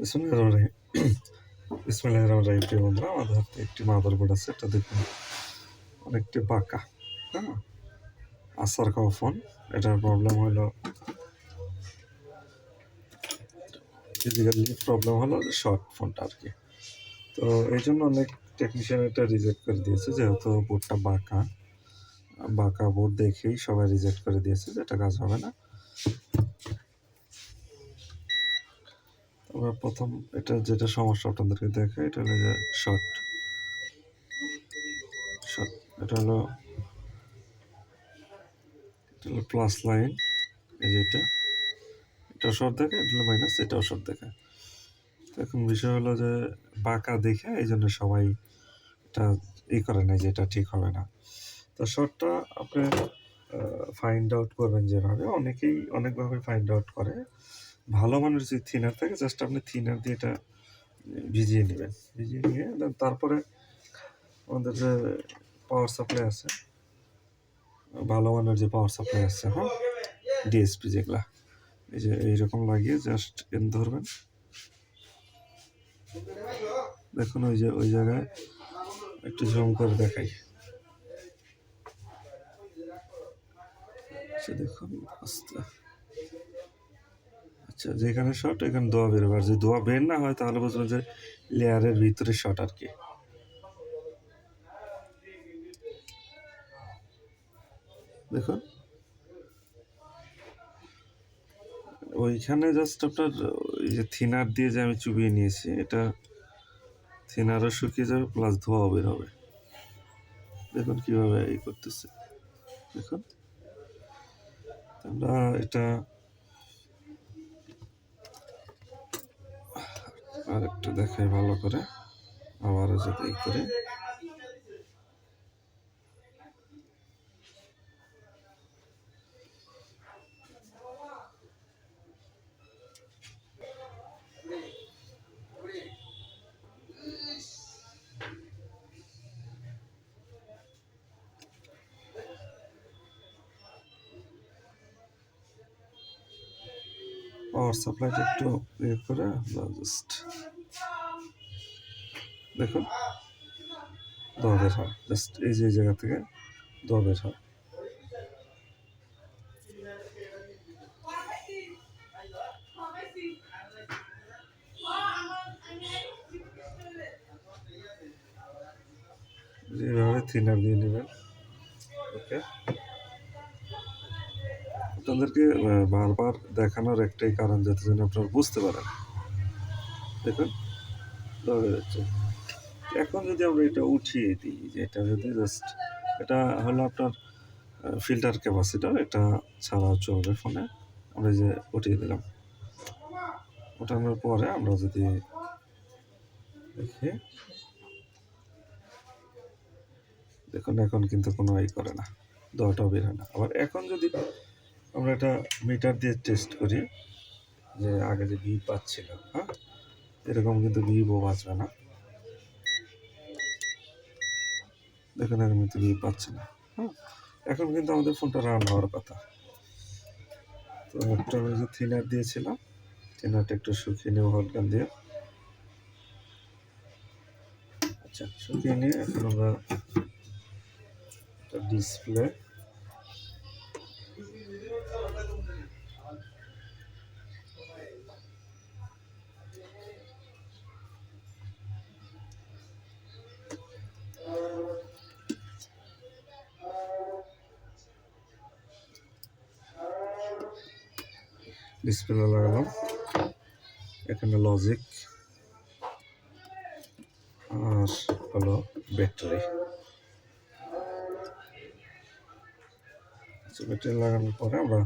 বিসমিল্লাহির রহমানির রহিম। বিসমিল্লাহির রহমানির রহিম, প্রিয় বন্ধুরা, আমাদের হাতে একটি মাদারবোর্ড আছে। এটা দেখুন, অনেকটি বাঁকা হ্যাঁ? আসার খাওয়া ফোন, এটার প্রবলেম হলো ফিজিক্যালি প্রবলেম হলো শর্ট ফোনটা আর কি। তো এই জন্য অনেক টেকনিশিয়ান এটা রিজেক্ট করে দিয়েছে, যেহেতু বোর্ডটা বাঁকা। বাঁকা বোর্ড দেখেই সবাই রিজেক্ট করে দিয়েছে যে এটা কাজ হবে না। আমরা প্রথম এটা যেটা সমস্যা আপনাদেরকে দেখে এটা হলো যে শর্ট শর্ট এটা হলো এটা হলো প্লাস লাইন এই যে এটা। এটা শর্ট দেখে এটা হলো মাইনাস এটাও শর্ট দেখে এখন বিষয় হলো যে বাঁকা দেখে এই জন্য সবাই এটা ই করে না যে এটা ঠিক হবে না। তো শর্টটা আপনি ফাইন্ড আউট করবেন যেভাবে, অনেকেই অনেকভাবে ফাইন্ড আউট করে। ভালো মানের যদি থিনার থাকে জাস্ট আপনি থিনার দিয়ে এটা ভিজিয়ে নেবেন। ভিজিয়ে নিয়ে তারপরে আমাদের যে পাওয়ার সাপ্লাই আছে, ভালো মানের যে পাওয়ার সাপ্লাই আছে হ্যাঁ ডিএসপি যেগুলা, এই যে এইরকম লাগিয়ে জাস্ট এন ধরবেন। দেখুন ওই যে, ওই জায়গায় একটু জম করে দেখাই। দেখুন, আস্তে। যেখানে শর্ট এখানে দোয়া বেরোবে। আর যদি দোয়া বের না হয়, তাহলে বুঝবেন যে লেয়ারের ভিতরে শর্ট আর কি। দেখুন। ওইখানে জাস্ট আপনার, ওই যে থিনার দিয়ে যে আমি চুবিয়ে নিয়েছি, এটা থিনারও শুকিয়ে যাবে প্লাস ধোয়াও বের হবে। দেখুন কীভাবে এই করতেছে। দেখুন। আমরা এটা আর একটু দেখাই ভালো করে। আবারও যদি করে। পাওয়ার সাপ্লাইটা একটু ইয়ে করে জাস্ট দেখুন, দোয়া বের হয়। জাস্ট এই যে জায়গা থেকে দোয়া হয়। এইভাবে থিনার দিয়ে নেবেন। ওকে আপনাদেরকে বারবার দেখানোর একটাই কারণ যাতে যেন আপনারা বুঝতে পারেন। দেখুন এখন যদি আমরা এটা উঠিয়ে দিই, যে এটা যদি জাস্ট এটা হলো আপনার ফিল্টার ক্যাপাসিটার এটা ছাড়াও চলবে ফোনে। আমরা যে উঠিয়ে দিলাম। ওঠানোর পরে আমরা যদি দেখি, দেখুন, এখন কিন্তু কোনো ই করে না দোয়াটাও বের হয় না। আবার এখন যদি আমরা এটা মিটার দিয়ে টেস্ট করি যে আগে যে ভি পাচ্ছিল হ্যাঁ? এরকম কিন্তু ভিভো বাঁচবে না। দেখুন এখন কিন্তু ভি পাচ্ছে না। হ্যাঁ এখন কিন্তু আমাদের ফোনটা রান হওয়ার কথা। তো একটা আমি যে থিনার দিয়েছিলাম থিনারটা একটু শুকিয়ে নেব হটগান দিয়ে। আচ্ছা শুকিয়ে নিয়ে এখন আমরা ডিসপ্লে ডিসপ্লে লাগালাম। এখানে লজিক আর হলো ব্যাটারি আচ্ছা ব্যাটারি লাগানোর পরে আমরা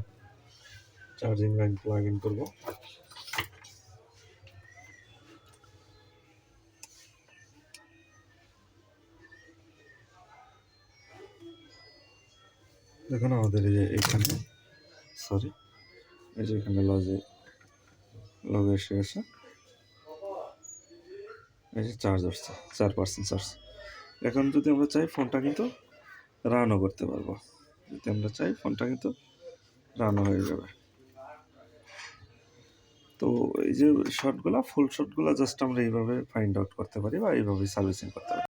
চার্জিং লাইন প্লাগ ইন করব। দেখুন আমাদের এইখানে সরি এই যে এখানে লজে, লগ এসে গেছে। এই যে চার্জ আসছে, চার পার্সেন্ট চার্জ এখন যদি আমরা চাই ফোনটা কিন্তু রানও করতে পারব। যদি আমরা চাই ফোনটা কিন্তু রানও হয়ে যাবে। তো এই যে শর্টগুলা ফুল শর্টগুলা জাস্ট আমরা এইভাবে ফাইন্ড আউট করতে পারি বা এইভাবে সার্ভিসিং করতে পারি।